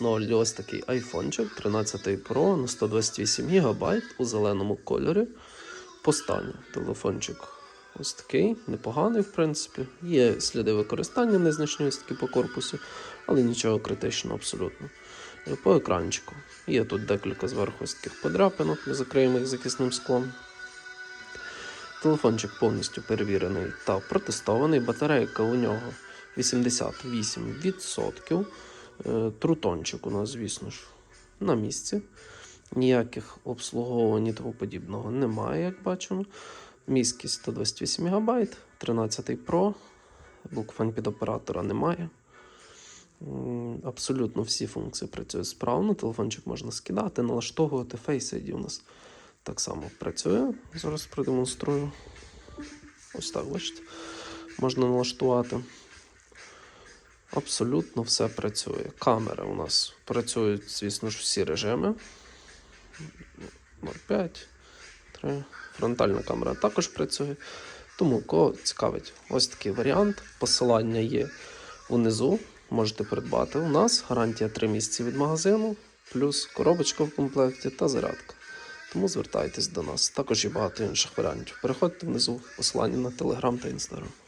Ось такий айфончик 13 Pro на 128 ГБ у зеленому кольорі. По телефончик ось такий, непоганий, в принципі. Є сліди використання незначні такі по корпусу, але нічого критичного абсолютно. По екранчику. Є тут декілька зверху ось таких подряпинок, ми закриємо їх захисним склом. Телефончик повністю перевірений та протестований. Батарейка у нього 88%. Е, Трутончик у нас, звісно ж, на місці. Ніяких обслуговувань і тому подібного немає, як бачимо. Міськість 128 ГБ, 13 Pro. Буквань під оператора немає. Абсолютно всі функції працюють справно. Телефончик можна скидати, налаштовувати. Face ID у нас так само працює. Зараз продемонструю. Ось так, бачите. Можна налаштувати. Абсолютно все працює. Камери у нас працюють, звісно ж, всі режими. 0,5, 3. Фронтальна камера також працює. Тому, кого цікавить, ось такий варіант. Посилання є внизу. Можете придбати у нас. Гарантія 3 місяці від магазину, плюс коробочка в комплекті та зарядка. Тому звертайтесь до нас. Також є багато інших варіантів. Переходьте внизу посилання на Telegram та Instagram.